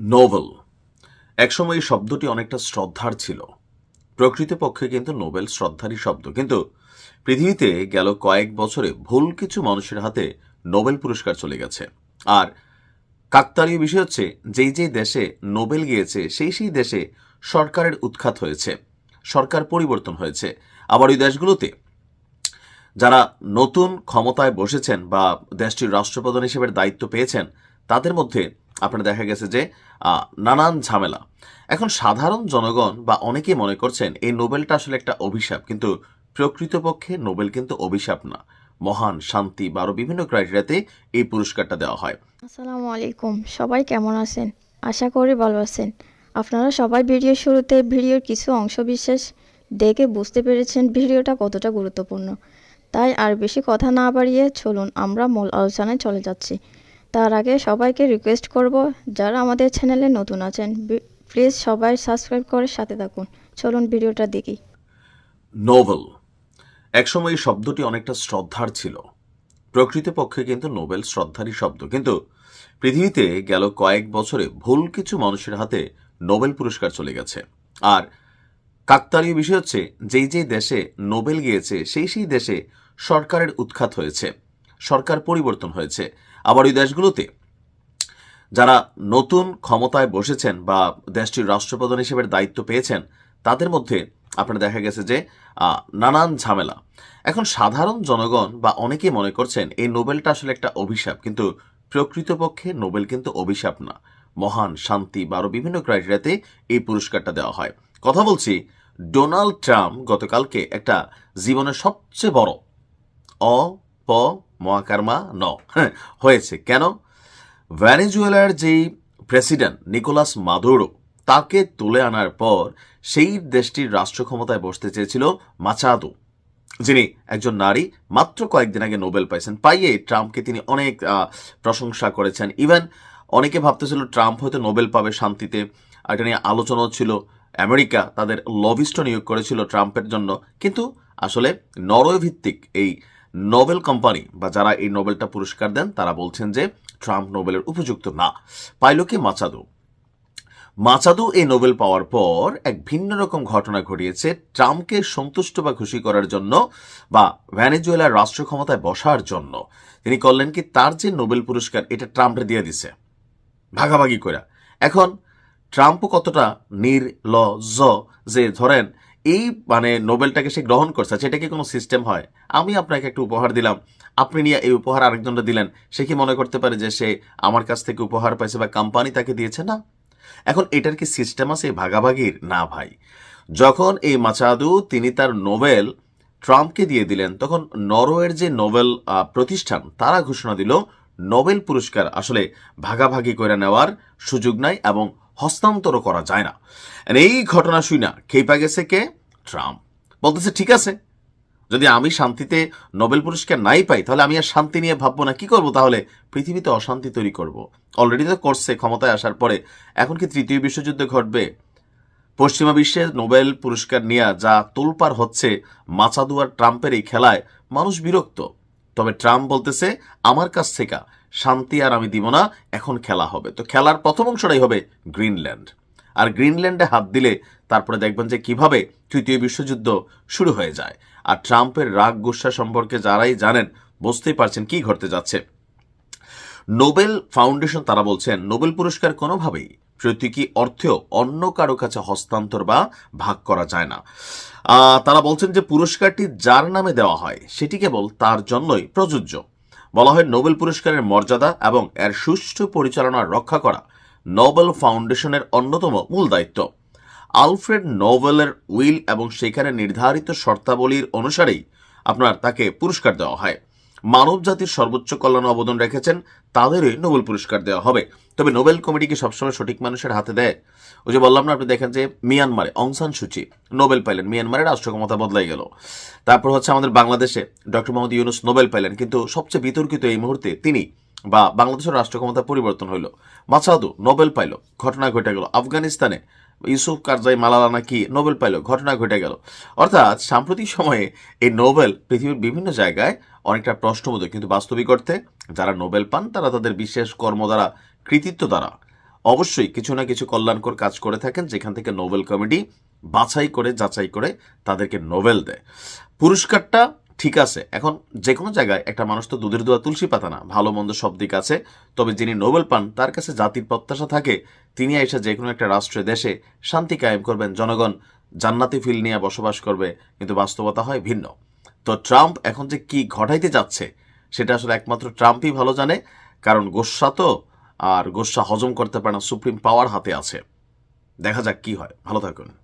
Nobel একসময় এই শব্দটি অনেকটা শ্রদ্ধার ছিল। প্রকৃতপক্ষে কিন্তু নোবেল শ্রদ্ধারই শব্দ। কিন্তু পৃথিবীতে গেল কয়েক বছরে ভুল কিছু মানুষের হাতে নোবেল পুরস্কার চলে গেছে। আর কাকতালীয় বিষয় হচ্ছে, যেই যেই দেশে নোবেল গিয়েছে, সেই সেই দেশে সরকারের উৎখাত হয়েছে। সরকার পরিবর্তন হয়েছে। আবার ওই দেশগুলোতে যারা নতুন ক্ষমতায় বসেছেন বা দেশটির রাষ্ট্রপ্রধান হিসেবে দায়িত্ব পেয়েছেন, তাদের মধ্যে আপনার দেখা গেছে যে নানান ঝামেলা। এখন সাধারণ জনগণ বা অনেকেই মনে করছেন এই নোবেলটা আসলে একটা অভিশাপ, কিন্তু প্রকৃতপক্ষে নোবেল কিন্তু অভিশাপ না। মহান শান্তি বা আরও বিভিন্ন ক্রাইটেরিয়াতে এই পুরস্কারটা দেওয়া হয়। আসসালামু আলাইকুম। সবাই কেমন আছেন? আশা করি ভালো আছেন। আপনারা সবাই ভিডিও শুরুতে ভিডিওর কিছু অংশ বিশেষ দেখে বুঝতে পেরেছেন ভিডিওটা কতটা গুরুত্বপূর্ণ। তাই আর বেশি কথা না বাড়িয়ে চলুন, আমরা মূল আলোচনায় চলে যাচ্ছি। তার আগে সবাইকে রিকোয়েস্ট করব, যারা আমাদের চ্যানেলে নতুন আছেন প্লিজ সবাই সাবস্ক্রাইব করে সাথে থাকুন। চলুন ভিডিওটা দেখি। নোবেল একসময় এই শব্দটি অনেকটা শ্রদ্ধার ছিল। প্রকৃতপক্ষে কিন্তু নোবেল শ্রদ্ধারই শব্দ। কিন্তু পৃথিবীতে গেল কয়েক বছরে ভুল কিছু মানুষের হাতে নোবেল পুরস্কার চলে গেছে। আর কাকতালীয় বিষয় হচ্ছে, যেই যেই দেশে নোবেল গিয়েছে, সেই সেই দেশে সরকারের উৎখাত হয়েছে। সরকার পরিবর্তন হয়েছে। আবার ওই দেশগুলোতে যারা নতুন ক্ষমতায় বসেছেন বা দেশটির রাষ্ট্রপ্রধান হিসেবে দায়িত্ব পেয়েছেন, তাদের মধ্যে আপনার দেখা গেছে যে নানান ঝামেলা। এখন সাধারণ জনগণ বা অনেকেই মনে করছেন এই নোবেলটা আসলে একটা অভিশাপ, কিন্তু প্রকৃতপক্ষে নোবেল কিন্তু অভিশাপ না। মহান শান্তি বা আরও বিভিন্ন ক্রাইটেরিয়াতে এই পুরস্কারটা দেওয়া হয়। কথা বলছি, ডোনাল্ড ট্রাম্প গতকালকে একটা জীবনের সবচেয়ে বড় অ, প মহাকারমা? ন হ্যাঁ, হয়েছে। কেন? ভ্যানেজুয়েলার যেই প্রেসিডেন্ট নিকোলাস মাদুরো তাকে তুলে আনার পর সেই দেশটির রাষ্ট্র ক্ষমতায় বসতে চেয়েছিল মাচাদো যিনি একজন নারী। মাত্র কয়েকদিন আগে নোবেল পাইছেন। পাইয়ে ট্রাম্পকে তিনি অনেক প্রশংসা করেছেন। ইভেন অনেকে ভাবতেছিল ট্রাম্প হয়তো নোবেল পাবে শান্তিতে। এটা নিয়ে আলোচনাও ছিল। আমেরিকা তাদের লবিস্ট নিয়োগ করেছিল ট্রাম্পের জন্য। কিন্তু আসলে নরওয়ে ভিত্তিক এই নোবেল কোম্পানি বা যারা এই নোবেলটা পুরস্কার দেন, তারা বলছেন যে ট্রাম্প নোবেলের উপযুক্ত না। পাইল কি মাচাদো। মাচাদু এই নোবেল পাওয়ার পর এক ভিন্ন রকম ঘটনা ঘটিয়েছে। ট্রাম্পকে সন্তুষ্ট বা খুশি করার জন্য বা ভ্যানেজুয়েলার রাষ্ট্র ক্ষমতায় বসার জন্য। তিনি করলেন কি, তার যে নোবেল পুরস্কার, এটা ট্রাম্পে দিয়ে দিছে। ভাগাভাগি করে এখন ট্রাম্পও কতটা নির্লজ্জ যে ধরেন এই মানে নোবেলটাকে সে গ্রহণ করছে, সেটা কি কোনো সিস্টেম হয়? আমি আপনাকে একটা উপহার দিলাম। আপনি নিয়ে এই উপহার আরেকজনটা দিলেন। সে কি মনে করতে পারে যে সে আমার কাছ থেকে উপহার পাইছে বা কোম্পানি তাকে দিয়েছে? না। এখন এটার কি সিস্টেম আছে ভাগাভাগির? না ভাই। যখন এই মাচাদু তিনি তার নোবেল ট্রাম্পকে দিয়ে দিলেন, তখন নরওয়ের যে নোবেল প্রতিষ্ঠান, তারা ঘোষণা দিল, নোবেল পুরস্কার আসলে ভাগাভাগি করে নেওয়ার সুযোগ নাই এবং হস্তান্তর করা যায় না। এই ঘটনা শুই না খেপা গেছে কে? ট্রাম্প। বলতেছে, ঠিক আছে, যদি আমি শান্তিতে নোবেল পুরস্কার নাই পাই, তাহলে আমি আর শান্তি নিয়ে ভাববো না। কি করব তাহলে? পৃথিবীতে অশান্তি তৈরি করব। অলরেডি তো করছে, ক্ষমতায় আসার পরে। এখন কি তৃতীয় বিশ্বযুদ্ধ ঘটবে? পশ্চিমা বিশ্বে নোবেল পুরস্কার নিয়ে যা তোলপার হচ্ছে মাচাদু আর ট্রাম্পের এই খেলায় মানুষ বিরক্ত। তবে ট্রাম্প বলতেছে, আমার কাছ থেকে শান্তি আর আমি দিব না, এখন খেলা হবে। তো খেলার প্রথম অংশটাই হবে গ্রিনল্যান্ড। আর গ্রিনল্যান্ডে হাত দিলে তারপরে দেখবেন যে কীভাবে তৃতীয় বিশ্বযুদ্ধ শুরু হয়ে যায়। আর ট্রাম্পের রাগ গুসা সম্পর্কে যারাই জানেন, বুঝতেই পারছেন কি ঘটতে যাচ্ছে। নোবেল ফাউন্ডেশন তারা বলছেন, নোবেল পুরস্কার কোনোভাবেই প্রতীকী অর্থেও অন্য কারও কাছে হস্তান্তর বা ভাগ করা যায় না। তারা বলছেন যে পুরস্কারটি যার নামে দেওয়া হয়, সেটি কেবল তার জন্যই প্রযোজ্য। বলা হয় নোবেল পুরস্কারের মর্যাদা এবং এর সুষ্ঠু পরিচালনা রক্ষা করা নোবেল ফাউন্ডেশনের অন্যতম মূল দায়িত্ব। আলফ্রেড নোবেলের উইল এবং সেখানে নির্ধারিত শর্তাবলীর অনুসারেই আপনার তাকে পুরস্কার দেওয়া হয়। মানব জাতির সর্বোচ্চ কল্যাণ অবদান রেখেছেন, তাদেরই নোবেল পুরস্কার দেওয়া হবে। তবে নোবেল কমিটি কি সবসময় সঠিক মানুষের হাতে দেয়? ওই যে বললাম না, আপনি দেখেন যে মিয়ানমারে অংসান সূচি নোবেল পাইলেন। মিয়ানমারের রাষ্ট্র ক্ষমতা বদলাই গেল। তারপর হচ্ছে আমাদের বাংলাদেশে ডক্টর মোহাম্মদ ইউনুস নোবেল পাইলেন। কিন্তু সবচেয়ে বিতর্কিত এই মুহূর্তে তিনি বা বাংলাদেশের রাষ্ট্র ক্ষমতা পরিবর্তন হইল। মাসাদু নোবেল পাইল, ঘটনা ঘটে গেল। আফগানিস্তানে ইউসুফ কারজাই মালালা নাকি নোবেল পাইল, ঘটনা ঘটে গেল। অর্থাৎ সাম্প্রতিক সময়ে এই নোবেল পৃথিবীর বিভিন্ন জায়গায় অনেকটা প্রশ্নবোধক। কিন্তু বাস্তবিক অর্থে যারা নোবেল পান, তারা তাদের বিশেষ কর্ম দ্বারা কৃতিত্ব দ্বারা। অবশ্যই কিছু না কিছু কল্যাণকর কাজ করে থাকেন, যেখান থেকে নোবেল কমিটি বাছাই করে, যাচাই করে তাদেরকে নোবেল দেয়। পুরস্কারটা ঠিক আছে, এখন যে কোনো জায়গায় একটা মানুষ তো দুধের দোয়া তুলসী পাতা না, ভালো মন্দ সব দিক আছে, তবে যিনি নোবেল পান, তার কাছে জাতির প্রত্যাশা থাকে, তিনি এসে যে কোনো একটা রাষ্ট্রে, দেশে শান্তি কায়েম করবেন, জনগণ জান্নাতি ফিল নিয়ে বসবাস করবে, কিন্তু বাস্তবতা হয় ভিন্ন। তো ট্রাম্প এখন যে কি ঘটাইতে যাচ্ছে, সেটা আসলে একমাত্র ট্রাম্পই ভালো জানে, কারণ গোস্বা তো আর গোসা হজম করতে পারে না, সুপ্রিম পাওয়ার হাতে আছে। দেখা যাক কি হয়। ভালো থাকুন।